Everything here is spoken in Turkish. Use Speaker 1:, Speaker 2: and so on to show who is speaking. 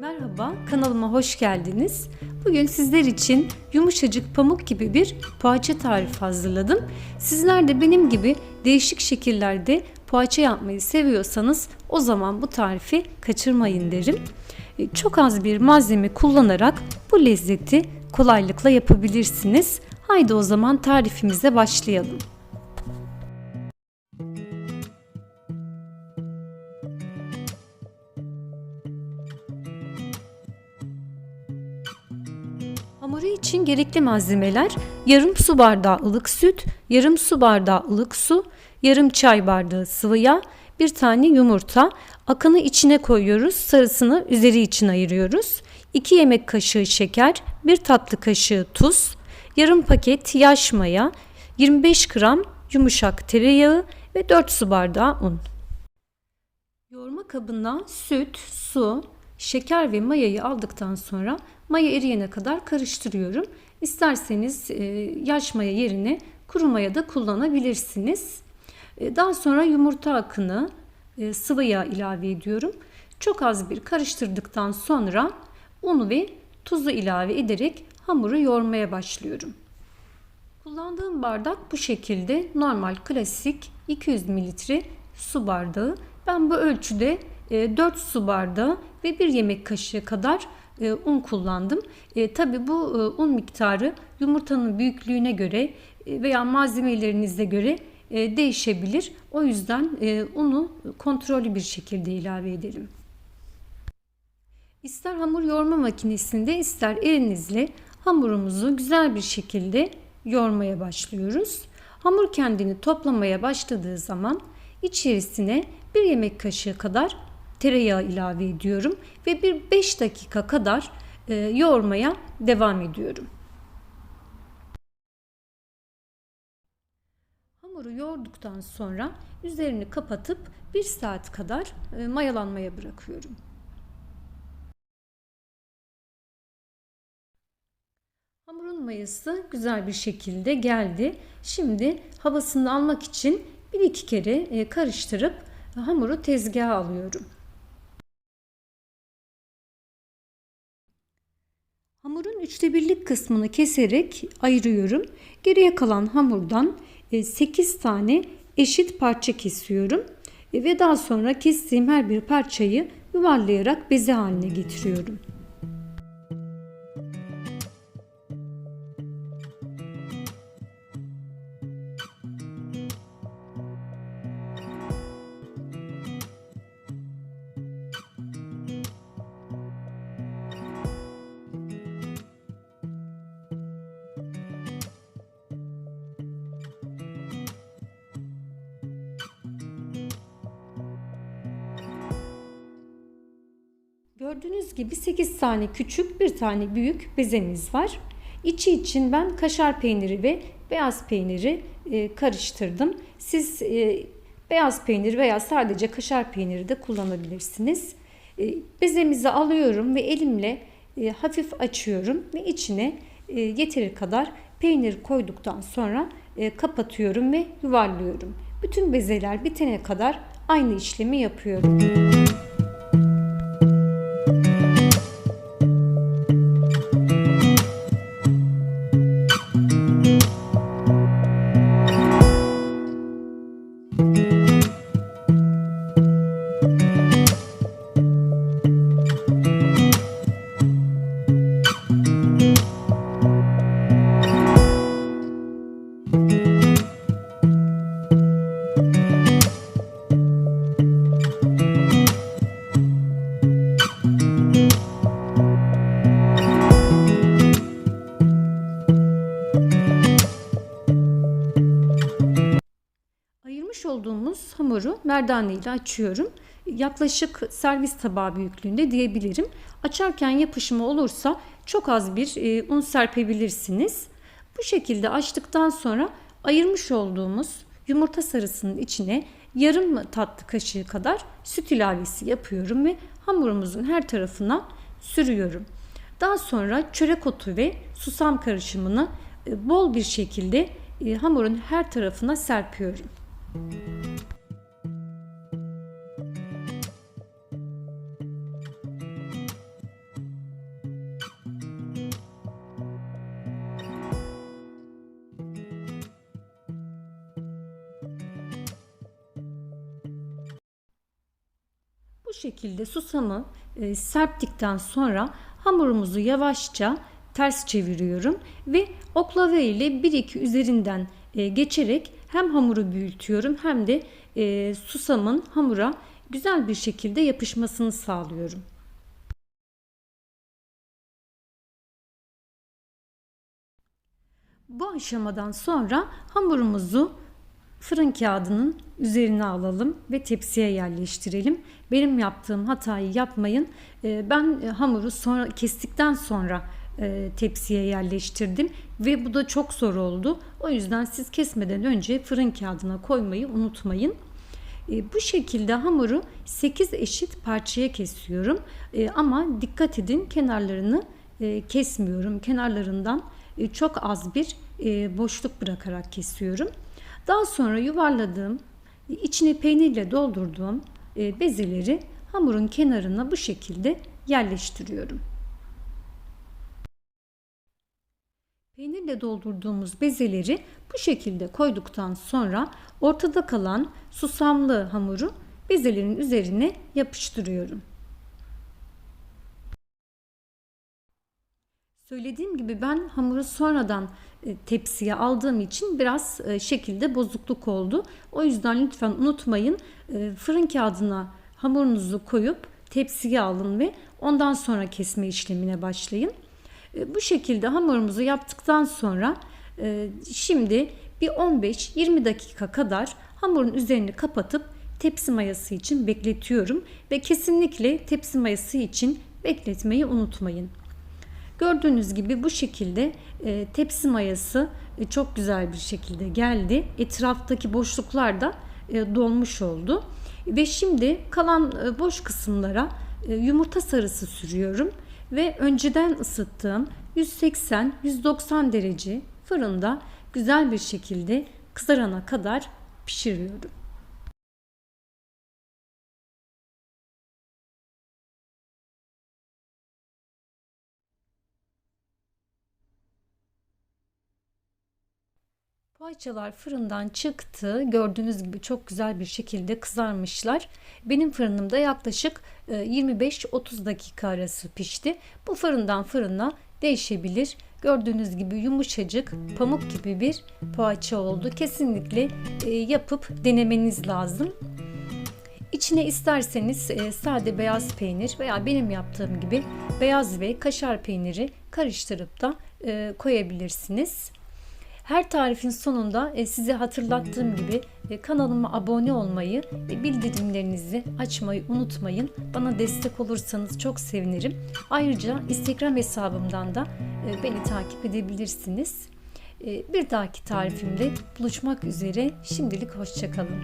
Speaker 1: Merhaba, kanalıma hoş geldiniz. Bugün sizler için yumuşacık pamuk gibi bir poğaça tarifi hazırladım. Sizler de benim gibi değişik şekillerde poğaça yapmayı seviyorsanız o zaman bu tarifi kaçırmayın derim. E, Çok az bir malzeme kullanarak bu lezzeti kolaylıkla yapabilirsiniz. Haydi o zaman tarifimize başlayalım. Hamuru için gerekli malzemeler yarım su bardağı ılık süt, yarım su bardağı ılık su, yarım çay bardağı sıvı yağ, bir tane yumurta. Akını içine koyuyoruz, sarısını üzeri için ayırıyoruz. 2 yemek kaşığı şeker, 1 tatlı kaşığı tuz, yarım paket yaş maya, 25 gram yumuşak tereyağı ve 4 su bardağı un. Yoğurma kabına süt, su, şeker ve mayayı aldıktan sonra maya eriyene kadar karıştırıyorum. İsterseniz e, yaş maya yerine kuru maya da kullanabilirsiniz. E, daha sonra yumurta akını e, sıvı yağ ilave ediyorum. Çok az bir karıştırdıktan sonra unu ve tuzu ilave ederek hamuru yoğurmaya başlıyorum. Kullandığım bardak bu şekilde normal klasik 200 mililitre su bardağı. Ben bu ölçüde 4 su bardağı ve 1 yemek kaşığı kadar e, un kullandım. E, Tabi bu e, un miktarı yumurtanın büyüklüğüne göre e, veya malzemelerinize göre e, değişebilir. O yüzden e, unu kontrollü bir şekilde ilave edelim. İster hamur yoğurma makinesinde ister elinizle hamurumuzu güzel bir şekilde yoğurmaya başlıyoruz. Hamur kendini toplamaya başladığı zaman içerisine bir yemek kaşığı kadar tereyağı ilave ediyorum ve bir 5 dakika kadar e, yoğurmaya devam ediyorum. Hamuru yoğurduktan sonra üzerini kapatıp 1 saat kadar e, mayalanmaya bırakıyorum. Hamurun mayası güzel bir şekilde geldi. Şimdi havasını almak için bir iki kere e, karıştırıp hamuru tezgaha alıyorum. Hamurun üçte birlik kısmını keserek ayırıyorum. Geriye kalan hamurdan 8 tane eşit parça kesiyorum. E, Ve daha sonra kestiğim her bir parçayı yuvarlayarak beze haline getiriyorum. Gördüğünüz gibi 8 tane küçük, bir tane büyük bezemiz var. İçi için ben kaşar peyniri ve beyaz peyniri e, karıştırdım. Siz e, beyaz peynir veya sadece kaşar peyniri de kullanabilirsiniz. E, bezemizi alıyorum ve elimle hafif açıyorum ve içine yeteri kadar peynir koyduktan sonra kapatıyorum ve yuvarlıyorum. Bütün bezeler bitene kadar aynı işlemi yapıyorum. Ayırmış hamuru merdane ile açıyorum. Yaklaşık servis tabağı büyüklüğünde diyebilirim. Açarken yapışma olursa çok az bir e, un serpebilirsiniz. Bu şekilde açtıktan sonra ayırmış olduğumuz yumurta sarısının içine yarım tatlı kaşığı kadar süt ilavesi yapıyorum ve hamurumuzun her tarafına sürüyorum. Daha sonra çörek otu ve susam karışımını e, bol bir şekilde e, hamurun her tarafına serpiyorum. Şekilde susamı e, serptikten sonra hamurumuzu yavaşça ters çeviriyorum ve oklava ile 1-2 üzerinden e, geçerek hem hamuru büyütüyorum hem de e, susamın hamura güzel bir şekilde yapışmasını sağlıyorum. Bu aşamadan sonra hamurumuzu fırın kağıdının üzerine alalım ve tepsiye yerleştirelim. Benim yaptığım hatayı yapmayın. Ee, Ben e, hamuru sonra kestikten sonra e, tepsiye yerleştirdim ve bu da çok zor oldu. O yüzden siz kesmeden önce fırın kağıdına koymayı unutmayın. E, Bu şekilde hamuru 8 eşit parçaya kesiyorum. E, Ama dikkat edin kenarlarını e, kesmiyorum. Kenarlarından çok az bir boşluk bırakarak kesiyorum. Daha sonra yuvarladığım, içine peynirle doldurduğum e, bezeleri hamurun kenarına bu şekilde yerleştiriyorum. Peynirle doldurduğumuz bezeleri bu şekilde koyduktan sonra ortada kalan susamlı hamuru bezelerin üzerine yapıştırıyorum. Söylediğim gibi ben hamuru sonradan e, tepsiye aldığım için biraz e, şekilde bozukluk oldu. O yüzden lütfen unutmayın e, fırın kağıdına hamurunuzu koyup tepsiye alın ve ondan sonra kesme işlemine başlayın. Bu şekilde hamurumuzu yaptıktan sonra şimdi bir 15-20 dakika kadar hamurun üzerini kapatıp tepsi mayası için bekletiyorum ve kesinlikle tepsi mayası için bekletmeyi unutmayın. Gördüğünüz gibi bu şekilde e, tepsi mayası e, çok güzel bir şekilde geldi. Etraftaki boşluklar da e, dolmuş oldu. Ve şimdi kalan e, boş kısımlara e, yumurta sarısı sürüyorum ve önceden ısıttığım 180-190 derece fırında güzel bir şekilde kızarana kadar pişiriyorum. Poğaçalar fırından çıktı. Gördüğünüz gibi çok güzel bir şekilde kızarmışlar. Benim fırınımda yaklaşık e, 25-30 dakika arası pişti. Bu fırından fırına değişebilir. Gördüğünüz gibi yumuşacık, pamuk gibi bir poğaça oldu. Kesinlikle e, yapıp denemeniz lazım. İçine isterseniz e, sade beyaz peynir veya benim yaptığım gibi beyaz ve kaşar peyniri karıştırıp da e, koyabilirsiniz. Her tarifin sonunda e, size hatırlattığım gibi e, kanalıma abone olmayı ve bildirimlerinizi açmayı unutmayın. Bana destek olursanız çok sevinirim. Ayrıca Instagram hesabımdan da e, beni takip edebilirsiniz. Bir dahaki tarifimde buluşmak üzere. Şimdilik hoşçakalın.